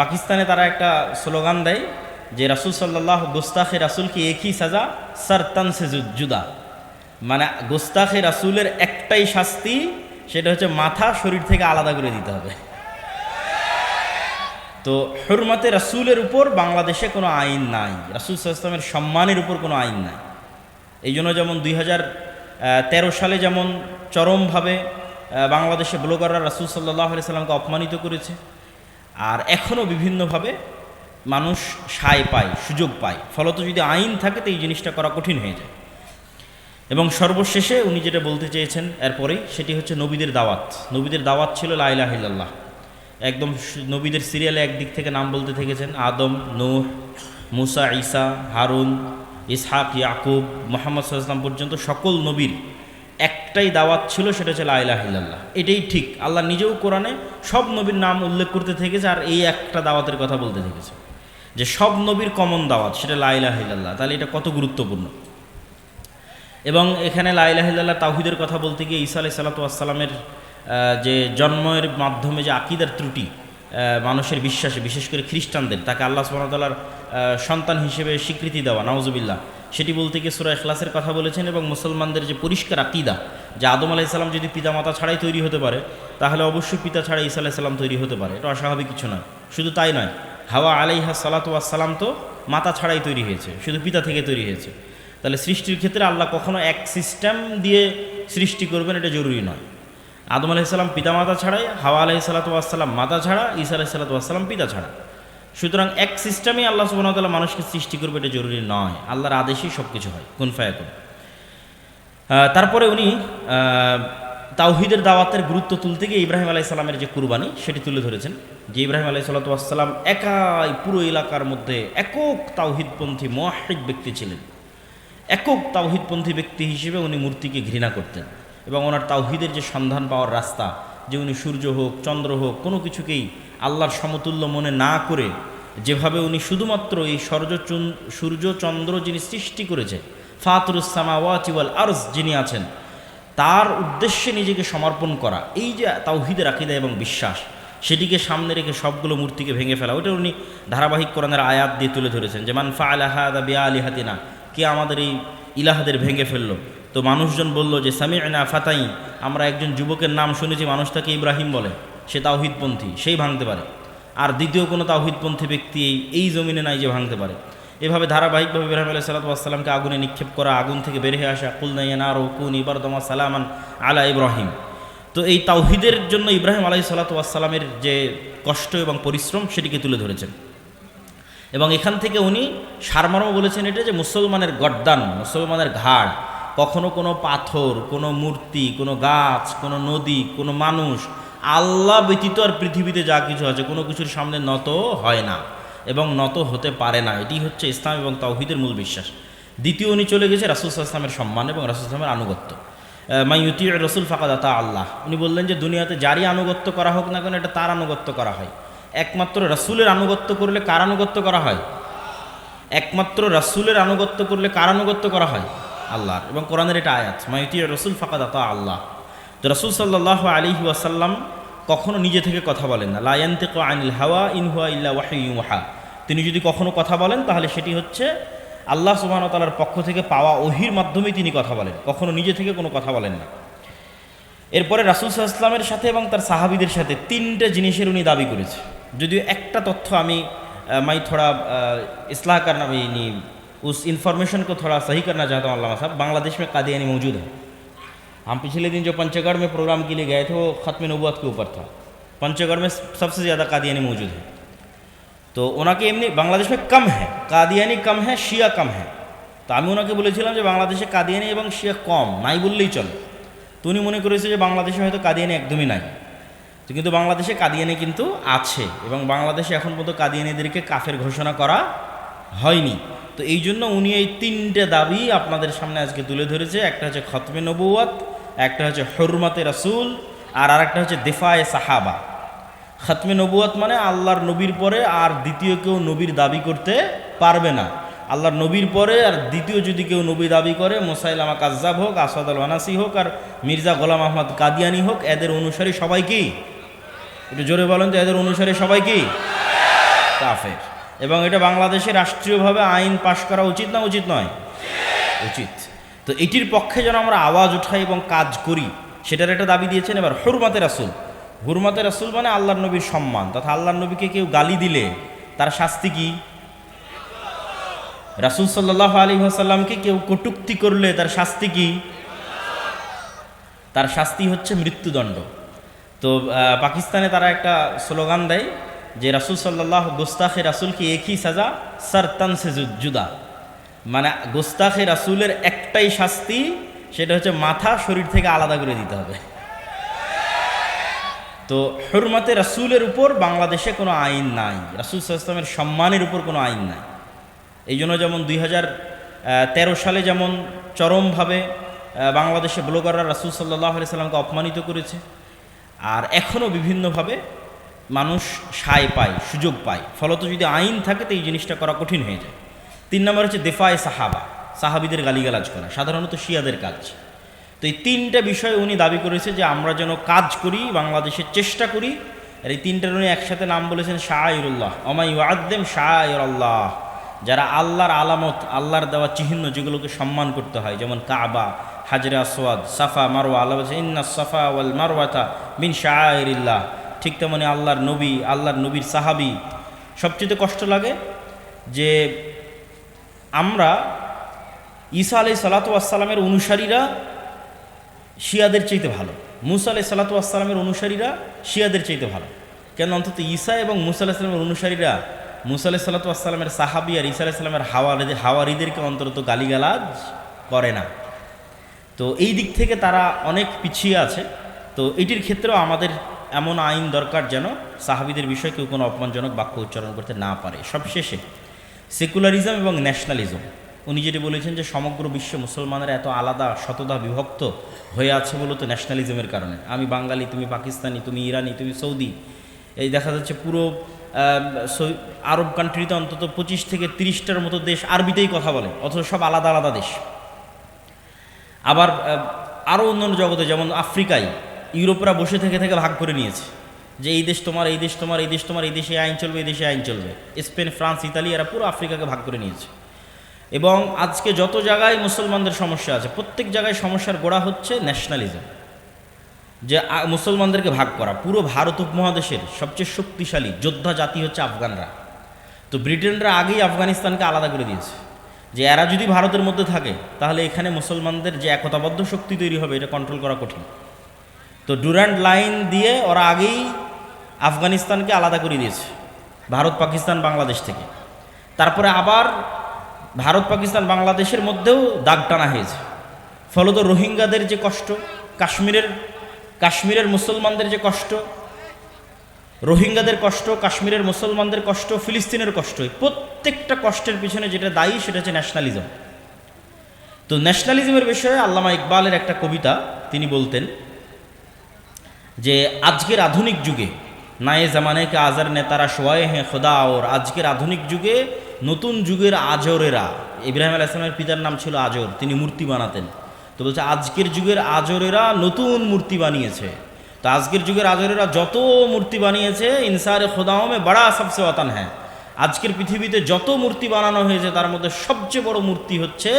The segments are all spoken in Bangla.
পাকিস্তানে তারা একটা স্লোগান দেয় যে রাসুল সাল্লাহ গোস্তাখে রাসুল কি একই সাজা সারতান জুদা। মানে গোস্তাখে রাসুলের একটাই শাস্তি, সেটা হচ্ছে মাথা শরীর থেকে আলাদা করে দিতে হবে। তো হরমতে রাসুলের উপর বাংলাদেশে কোনো আইন নাই, রাসুল সাল্লামের সম্মানের উপর কোনো আইন নাই। এই জন্য যেমন দুই হাজার তেরো সালে যেমন চরমভাবে বাংলাদেশে ব্লগাররা রাসুল সাল্লাহ আলি সাল্লামকে অপমানিত করেছে আর এখনও বিভিন্নভাবে মানুষ সায় পায়, সুযোগ পায়। ফলত যদি আইন থাকে, তো এই জিনিসটা করা কঠিন হয়ে যায়। এবং সর্বশেষে উনি যেটা বলতে চেয়েছেন, এরপরেই সেটি হচ্ছে নবীদের দাওয়াত। নবীদের দাওয়াত ছিল লাইলা লাইলাহিল্লাহ একদম নবীদের সিরিয়ালে একদিক থেকে নাম বলতে থেকেছেন, আদম, নূহ, মুসা, ঈসা, হারুন, ইসহাক, ইয়াকুব, মোহাম্মদ সাল্লাম পর্যন্ত সকল নবীর একটাই দাওয়াত ছিল, সেটা হচ্ছে লাইলাহিল্লাহ এটাই ঠিক। আল্লাহ নিজেও কোরআনে সব নবীর নাম উল্লেখ করতে থেকেছে আর এই একটা দাওয়াতের কথা বলতে থেকেছে। যে সব নবীর কমন দাওয়াত, সেটা লাইলাহিল্লাহ তাহলে এটা কত গুরুত্বপূর্ণ? এবং এখানে লাইলাহিল্লাহ তাহিদের কথা বলতে গিয়ে ঈসা আলাই সাল্লাতামের যে জন্মের মাধ্যমে যে আকিদার ত্রুটি মানুষের বিশ্বাসে, বিশেষ করে খ্রিস্টানদের, তাকে আল্লাহ সুবাহতাল্লার সন্তান হিসেবে স্বীকৃতি দেওয়া, নাউজুবিল্লাহ। সেটি বলতে গিয়ে সুরা এখলাসের কথা বলেছেন এবং মুসলমানদের যে পরিষ্কার আকিদা, যে আদম আলাইসাল্লাম যদি পিতামাতা ছাড়াই তৈরি হতে পারে, তাহলে অবশ্যই পিতা ছাড়া ঈসা আলাইসাল্লাম তৈরি হতে পারে। এটা অস্বাভাবিক কিছু নয় শুধু তাই নয়, হাওয়া আলাইহা সালাতু তো মাতা ছাড়াই তৈরি হয়েছে, শুধু পিতা থেকে তৈরি হয়েছে। তাহলে সৃষ্টির ক্ষেত্রে আল্লাহ কখনো এক সিস্টেম দিয়ে সৃষ্টি করবেন এটা জরুরি নয়। আদম আলাইসাল্লাম পিতা মাতা ছাড়াই, হাওয়া আলাহি সাল্লাতাম মাতা ছাড়া, ঈসা আলাহি সাল্লাতাম পিতা ছাড়া। সুতরাং এক সিস্টেমে আল্লাহ সুবাহতাল্লাহ মানুষকে সৃষ্টি করবে এটা জরুরি নয়। আল্লাহর আদেশেই সব কিছু হয়। কোন ফায়াকুন। তারপরে উনি তাওহিদের দাওয়াতের গুরুত্ব তুলতে গিয়ে ইব্রাহিম আলাই সাল্লামের যে কুরবানি, সেটি তুলে ধরেছেন। যে ইব্রাহিম আলাই সাল্লাতাম একাই পুরো এলাকার মধ্যে একক তাওহিদপন্থী মোয়াহিদ ব্যক্তি ছিলেন। একক তাওহিদপন্থী ব্যক্তি হিসেবে উনি মূর্তিকে ঘৃণা করতেন এবং ওনার তাওহিদের যে সন্ধান পাওয়ার রাস্তা, যে উনি সূর্য হোক, চন্দ্র হোক, কোনো কিছুকেই আল্লাহর সমতুল্য মনে না করে যেভাবে উনি শুধুমাত্র এই সূর্য চুন- সূর্য চন্দ্র যিনি সৃষ্টি করেছে ফাতরুসামা ওয়াচিওয়াল আরস যিনি আছেন, তার উদ্দেশ্যে নিজেকে সমর্পণ করা, এই যে তাওহিদের আকিদা এবং বিশ্বাস, সেটিকে সামনে রেখে সবগুলো মূর্তিকে ভেঙে ফেলা ওটা উনি ধারাবাহিক কোরআনের আয়াত দিয়ে তুলে ধরেছেন যে, মান ফা আলাহাদা বিয়া আলি হাতিনা কে আমাদের এই ইলাহাদের ভেঙে ফেলল? তো মানুষজন বলল যে সামি না ফাতাই আমরা একজন যুবকের নাম শুনেছি মানুষ তাকে ইব্রাহিম বলে। সে তাওহিদপন্থী, সেই ভাঙতে পারে। আর দ্বিতীয় কোনো তাওহিদপন্থী ব্যক্তি এই জমিনে নাই যে ভাঙতে পারে। এভাবে ধারাবাহিকভাবে ইব্রাহিম আলাহ সাল্লাতামকে আগুনে নিক্ষেপ করা, আগুন থেকে বের হয়ে আসা কুলনাইয়া নারো কুন ইবার দমা সালামান আলা ইব্রাহিম। তো এই তাওহিদের জন্য ইব্রাহিম আলাহি সাল্লাতামের যে কষ্ট এবং পরিশ্রম, সেটিকে তুলে ধরেছেন। এবং এখান থেকে উনি সারমর্ম বলেছেন এটা যে মুসলমানের গড্ডান মুসলমানের ঘাড়। কখনো কোনো পাথর, কোনো মূর্তি, কোনো গাছ, কোনো নদী, কোনো মানুষ আল্লাহ ব্যতীত আর পৃথিবীতে যা কিছু আছে, কোনো কিছুর সামনে নত হয় না এবং নত হতে পারে না। এটি হচ্ছে ইসলাম এবং তাওহিদের মূল বিশ্বাস। দ্বিতীয়, উনি চলে গেছে রাসুল ইসলামের সম্মান এবং রাসুল ইসলামের আনুগত্য। মাইয়ুতি রসুল ফাকাদাতা আল্লাহ। উনি বললেন যে, দুনিয়াতে যারই আনুগত্য করা হোক না কেন, এটা তার আনুগত্য করা হয়। একমাত্র রাসুলের আনুগত্য করলে কার আনুগত্য করা হয়? একমাত্র রাসুলের আনুগত্য করলে কার আনুগত্য করা হয়? আল্লাহর। এবং কোরআনের এটা আয়াত মাইতি রসুল ফাকাদাতা আল্লাহ। তো রসুল সাল্লাহ আলিহি ওয়াসাল্লাম কখনো নিজে থেকে কথা বলেন না। লায়ান্তিক আনিল হাওয়া ইনহুয়া ইল্লা ওয়াহিউহা তিনি যদি কখনো কথা বলেন, তাহলে সেটি হচ্ছে আল্লাহ সুবাহতালার পক্ষ থেকে পাওয়া ওহির মাধ্যমেই তিনি কথা বলেন। কখনো নিজে থেকে কোনো কথা বলেন না। এরপরে রাসুল সাল্লামের সাথে এবং তার সাহাবিদের সাথে তিনটে জিনিসের উনি দাবি করেছে। যদিও একটা তথ্য আমি মাই থোড়া ইসলাহ কারণ আমি উস ইনফরমেশনকে থোড়া সহি না চাহতা আল্লাহ সাহেব, বাংলাদেশে কাদিয়ানি মৌজুদ হয় हम पिछले दिन जो पंचगढ़ में प्रोग्राम के लिए गए थे वो ख़त्म नबूत के ऊपर था पंचगढ़ में सबसे ज़्यादा कादियानी मौजूद है তো ওনাকে এমনি বাংলাদেশ में कम है কাদিয়ানি কম হ্যাঁ শিয়া কম হ্যাঁ তো আমি ওনাকে বলেছিলাম যে বাংলাদেশে কাদিয়ানি এবং শিয়া কম নাই বললেই চলে তো উনি মনে করেছে যে বাংলাদেশে হয়তো কাদিয়ানি একদমই নাই তো কিন্তু বাংলাদেশে কাদিয়ানি কিন্তু আছে এবং বাংলাদেশে এখন পর্যন্ত কাদিয়ানিদেরকে কাফের ঘোষণা করা হয়নি তো এই জন্য উনি এই তিনটে দাবি আপনাদের সামনে আজকে তুলে ধরেছে একটা হচ্ছে খতমে নবুয়াত একটা হচ্ছে হরমাতে রাসুল আর আরেকটা হচ্ছে দেফায়ে সাহাবা। খতমে নবুয়াত মানে আল্লাহর নবীর পরে আর দ্বিতীয় কেউ নবীর দাবি করতে পারবে না। আল্লাহর নবীর পরে আর দ্বিতীয় যদি কেউ নবী দাবি করে মোসাইলামা কাজ্জাব হোক আসাদ আল ওয়ানাসি হোক আর মির্জা গোলাম আহমদ কাদিয়ানি হোক, এদের অনুসারী সবাই কি? একটু জোরে বলেন তো, এদের অনুসারী সবাই কি? কাফের। এবং এটা বাংলাদেশে রাষ্ট্রীয়ভাবে আইন পাশ করা উচিত না উচিত নয়? উচিত। তো এটির পক্ষে যেন আমরা আওয়াজ উঠাই এবং কাজ করি, সেটার একটা দাবি দিয়েছেন এবার হুরমাতে রাসুল। হুরমাতে রাসুল মানে আল্লাহর নবীর সম্মান, তথা আল্লাহর নবীকে কেউ গালি দিলে তার শাস্তি কি? রাসুল সাল্লাহ আলী আসাল্লামকে কেউ কটুক্তি করলে তার শাস্তি কি? তার শাস্তি হচ্ছে মৃত্যুদণ্ড। তো পাকিস্তানে তারা একটা স্লোগান দেয় যে রাসুল সাল্লাহ গোস্তাখে রাসুলকে একই সাজা সারতান সে জু- জুদা। মানে গোস্তাখে রাসুলের একটাই শাস্তি, সেটা হচ্ছে মাথা শরীর থেকে আলাদা করে দিতে হবে। তো হরমতে রাসুলের উপর বাংলাদেশে কোনো আইন নাই। রাসুল সাল্লামের সম্মানের উপর কোনো আইন নাই। এই জন্য যেমন দুই হাজার তেরো সালে যেমন চরমভাবে বাংলাদেশে ব্লগাররা রাসুল সাল্লাহ আলি সাল্লামকে অপমানিত করেছে, আর এখনও বিভিন্নভাবে মানুষ সায় পায়, সুযোগ পায়। ফলত যদি আইন থাকে, তো এই জিনিসটা করা কঠিন হয়ে যায়। তিন নম্বর হচ্ছে দেফায় সাহাবা, সাহাবিদের গালিগালাজ করা, সাধারণত শিয়াদের কাজ। তো এই তিনটা বিষয়ে উনি দাবি করেছে যে আমরা যেন কাজ করি বাংলাদেশের চেষ্টা করি। আর এই তিনটার উনি একসাথে নাম বলেছেন শাহরুল্লাহ অমাই আদ্দেম শাহরুল্লাহ যারা আল্লাহর আলামত, আল্লাহর দেওয়া চিহ্ন যেগুলোকে সম্মান করতে হয়, যেমন কাবা, হাজরা আসওয়াদ, সাফা, মারওয়া, আল্লাহ বলছে, ইন্না সাফা ওয়াল মারওয়াতা মিন শাহরিল্লাহ ঠিক তেমনি আল্লাহর নবী, আল্লাহর নবীর সাহাবি, সবচেয়ে কষ্ট লাগে যে আমরা ঈসা আলাই সালাতু আসসালামের অনুসারীরা শিয়াদের চাইতে ভালো। মুসা আলাই সালাতু আসসালামের অনুসারীরা শিয়াদের চাইতে ভালো। কেন? অন্তত ঈসা এবং মুসা আলাহিসাল্লামের অনুসারীরা মুসা আলাই সালাতু আসসালামের সাহাবি আর ঈসা আলাহ আলাইসাল্লামের হাওয়ারি হাওয়ারিদেরকে অন্তত গালিগালাজ করে না। তো এই দিক থেকে তারা অনেক পিছিয়ে আছে। তো এটির ক্ষেত্রেও আমাদের এমন আইন দরকার যেন সাহাবিদের বিষয়ে কেউ কোনো অপমানজনক বাক্য উচ্চারণ করতে না পারে। সবশেষে সেকুলারিজম এবং ন্যাশনালিজম। উনি যেটি বলেছেন যে সমগ্র বিশ্বে মুসলমানের এত আলাদা শতদা বিভক্ত হয়ে আছে মূলত ন্যাশনালিজমের কারণে। আমি বাঙালি, তুমি পাকিস্তানি, তুমি ইরানি, তুমি সৌদি। এই দেখা যাচ্ছে পুরো আরব কান্ট্রিতে অন্তত পঁচিশ থেকে তিরিশটার মতো দেশ আরবিতেই কথা বলে, অথচ সব আলাদা আলাদা দেশ। আবার আরও অন্যান্য জগতে, যেমন আফ্রিকায়, ইউরোপরা বসে থেকে থেকে ভাগ করে নিয়েছে। যে এই দেশ তোমার, এই দেশ তোমার, এই দেশ তোমার, এই দেশে আইন চলবে, এই দেশে আইন চলবে। স্পেন, ফ্রান্স, ইতালি এরা পুরো আফ্রিকাকে ভাগ করে নিয়েছে। এবং আজকে যত জায়গায় মুসলমানদের সমস্যা আছে, প্রত্যেক জায়গায় সমস্যার গোড়া হচ্ছে ন্যাশনালিজম যে মুসলমানদেরকে ভাগ করা, পুরো ভারত উপমহাদেশের সবচেয়ে শক্তিশালী যোদ্ধা জাতি হচ্ছে আফগানরা। তো ব্রিটেনরা আগেই আফগানিস্তানকে আলাদা করে দিয়েছে। যে এরা যদি ভারতের মধ্যে থাকে, তাহলে এখানে মুসলমানদের যে একতাবদ্ধ শক্তি তৈরি হবে, এটা কন্ট্রোল করা কঠিন। তো ডুরান্ড লাইন দিয়ে ওরা আগেই আফগানিস্তানকে আলাদা করে দিয়েছে, ভারত, পাকিস্তান, বাংলাদেশ থেকে। তারপরে আবার ভারত, পাকিস্তান, বাংলাদেশের মধ্যেও দাগ টানা হয়েছে। ফলত রোহিঙ্গাদের যে কষ্ট, কাশ্মীরের কাশ্মীরের মুসলমানদের যে কষ্ট, রোহিঙ্গাদের কষ্ট, কাশ্মীরের মুসলমানদের কষ্ট, ফিলিস্তিনের কষ্ট প্রত্যেকটা কষ্টের পিছনে যেটা দায়ী সেটা হচ্ছে ন্যাশনালিজম তো ন্যাশনালিজমের বিষয়ে আল্লামা ইকবালের একটা কবিতা তিনি বলতেন যে, আজকের আধুনিক যুগে নায়ে জামানে কে আজার নেতারা সোয়ায়ে হ্যাঁ খোদা ওর? আজকের আধুনিক যুগে, নতুন যুগের আজরেরা। ইব্রাহিম আল ইসলামের পিতার নাম ছিল আজর, তিনি মূর্তি বানাতেন। তো বলছে, আজকের যুগের আজরেরা নতুন মূর্তি বানিয়েছে। তো আজকের যুগের আজরেরা যত মূর্তি বানিয়েছে, ইনসারে খোদাওমে বড়া সবসে অতান হ্যাঁ আজকের পৃথিবীতে যত মূর্তি বানানো হয়েছে, তার মধ্যে সবচেয়ে বড় মূর্তি হচ্ছে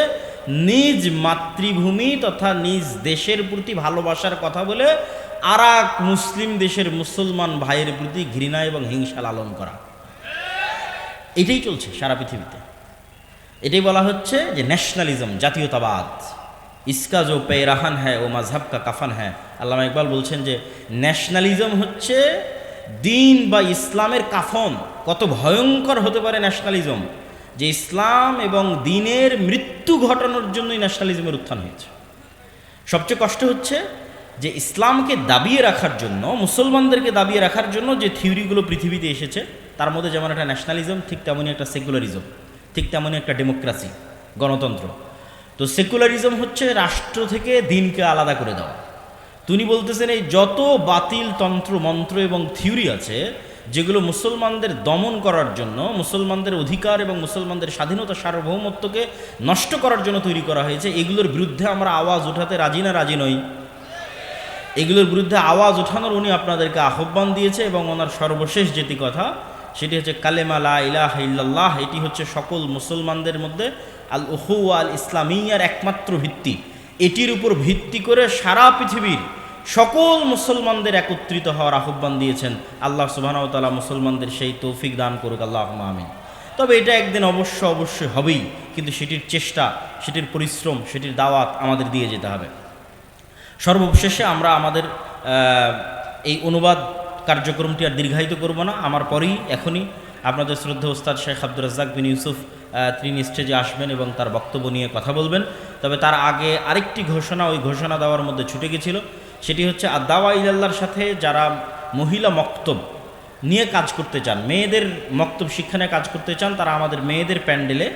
নিজ মাতৃভূমি তথা নিজ দেশের প্রতি ভালোবাসার কথা বলে আর মুসলিম দেশের মুসলমান ভাইয়ের প্রতি ঘৃণা এবং হিংসা লালন করা। এটাই চলছে সারা পৃথিবীতে। এটাই বলা হচ্ছে যে ন্যাশনালিজম জাতীয়তাবাদ। ইসকা জো পেরাহান হ্যাঁ ও মাঝহাব কা কাফান হ্যাঁ আল্লামা ইকবাল বলছেন যে ন্যাশনালিজম হচ্ছে দিন বা ইসলামের কাফন। কত ভয়ঙ্কর হতে পারে ন্যাশনালিজম যে ইসলাম এবং দিনের মৃত্যু ঘটানোর জন্যই ন্যাশনালিজমের উত্থান হয়েছে। সবচেয়ে কষ্ট হচ্ছে যে ইসলামকে দাবিয়ে রাখার জন্য, মুসলমানদেরকে দাবিয়ে রাখার জন্য যে থিওরিগুলো পৃথিবীতে এসেছে, তার মধ্যে যেমন একটা ন্যাশনালিজম ঠিক তেমনই একটা সেকুলারিজম ঠিক তেমনই একটা ডেমোক্রেসি গণতন্ত্র। তো সেকুলারিজম হচ্ছে রাষ্ট্র থেকে দিনকে আলাদা করে দেওয়া। তিনি বলতেছেন এই যত বাতিল তন্ত্র, মন্ত্র এবং থিওরি আছে যেগুলো মুসলমানদের দমন করার জন্য, মুসলমানদের অধিকার এবং মুসলমানদের স্বাধীনতা সার্বভৌমত্বকে নষ্ট করার জন্য তৈরি করা হয়েছে, এগুলোর বিরুদ্ধে আমরা আওয়াজ উঠাতে রাজি না, রাজি নই। এগুলোর বিরুদ্ধে আওয়াজ ওঠানোর উনি আপনাদেরকে আহ্বান দিয়েছে এবং ওনার সর্বশেষ যেটি কথা, সেটি হচ্ছে কালেমা লা ইলাহ ইল্লাল্লাহ, এটি হচ্ছে সকল মুসলমানদের মধ্যে আল উহু আল ইসলামিয়ার একমাত্র ভিত্তি। এটির উপর ভিত্তি করে সারা পৃথিবীর সকল মুসলমানদের একত্রিত হওয়ার আহ্বান দিয়েছেন। আল্লাহ সুবাহতালা মুসলমানদের সেই তৌফিক দান করুক আল্লাহ আমিন। তবে এটা একদিন অবশ্য অবশ্যই হবেই, কিন্তু সেটির চেষ্টা, সেটির পরিশ্রম, সেটির দাওয়াত আমাদের দিয়ে যেতে হবে। সর্বশেষে আমরা আমাদের এই অনুবাদ কার্যক্রমটি আর দীর্ঘায়িত করব না। আমার পরেই, এখনই আপনাদের শ্রদ্ধা ওস্তাদ শেখ আব্দুর রাজ্জাক বিন ইউসুফ তিনি স্টেজে আসবেন এবং তার বক্তব্য নিয়ে কথা বলবেন। তবে তার আগে আরেকটি ঘোষণা, ওই ঘোষণা দেওয়ার মধ্যে ছুটে গেছিল। সেটি হচ্ছে আদাওয়া ইলাল্লার সাথে যারা মহিলা মক্তব নিয়ে কাজ করতে চান, মেয়েদের মক্তব শিক্ষা কাজ করতে চান, তারা আমাদের মেয়েদের প্যান্ডেলে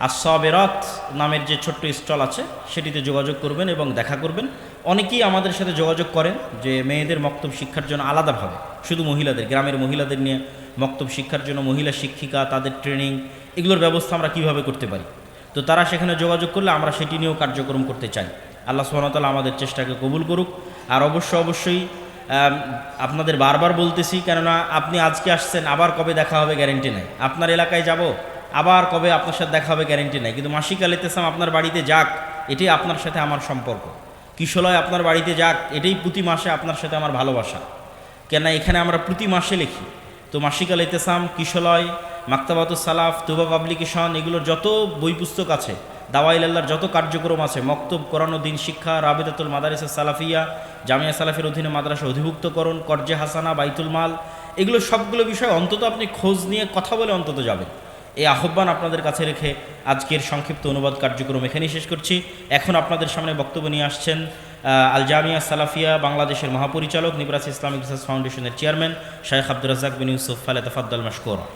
আসবেরত নামের যে ছোট্ট স্টল আছে, সেটিতে যোগাযোগ করবেন এবং দেখা করবেন। অনেকেই আমাদের সাথে যোগাযোগ করেন যে মেয়েদের মক্তব শিক্ষার জন্য আলাদাভাবে শুধু মহিলাদের, গ্রামের মহিলাদের নিয়ে মক্তব শিক্ষার জন্য মহিলা শিক্ষিকা, তাদের ট্রেনিং, এগুলোর ব্যবস্থা আমরা কীভাবে করতে পারি? তো তারা সেখানে যোগাযোগ করলে আমরা সেটি নিয়েও কার্যক্রম করতে চাই। আল্লাহ সুহামতাল্লাহ আমাদের চেষ্টাকে কবুল করুক। আর অবশ্য অবশ্যই আপনাদের বারবার বলতেছি, কেননা আপনি আজকে আসছেন, আবার কবে দেখা হবে গ্যারেন্টি নেই। আপনার এলাকায় যাব, আবার কবে আপনার সাথে দেখা হবে গ্যারেন্টি নেই। কিন্তু মাসিক আলিতেসাম আপনার বাড়িতে যাক, এটাই আপনার সাথে আমার সম্পর্ক। কিশলয় আপনার বাড়িতে যাক, এটাই প্রতি মাসে আপনার সাথে আমার ভালোবাসা। কেন এখানে আমরা প্রতি মাসে লিখি। তো মাসিক আল ইতেসাম, কিশলয় মাক্তাবাত সালাফ তুবা পাবলিকেশন এগুলোর যত বই পুস্তক আছে দাওয়াইল আল্লাহর যত কার্যক্রম আছে, মক্তব করানো দিন শিক্ষা, রাবিদাতুল মাদারিস সালাফিয়া, জামিয়া সালাফের অধীনে মাদ্রাসা অধিভুক্তকরণ, কর্জে হাসানা, বাইতুল মাল, এগুলো সবগুলো বিষয় অন্তত আপনি খোঁজ নিয়ে কথা বলে অন্তত যাবেন। এই আহ্বান আপনাদের কাছে রেখে আজকের সংক্ষিপ্ত অনুবাদ কার্যক্রম এখানেই শেষ করছি। এখন আপনাদের সামনে বক্তব্য নিয়ে আসছেন আল জামিয়া সালাফিয়া বাংলাদেশের মহাপরিচালক নিবরাস ইসলামিক রিসার্চ ফাউন্ডেশনের চেয়ারম্যান শাহেখ আব্দুর রাজাক বিন ইউসুফ ফালে তফাদ্দাল মাশকুরা।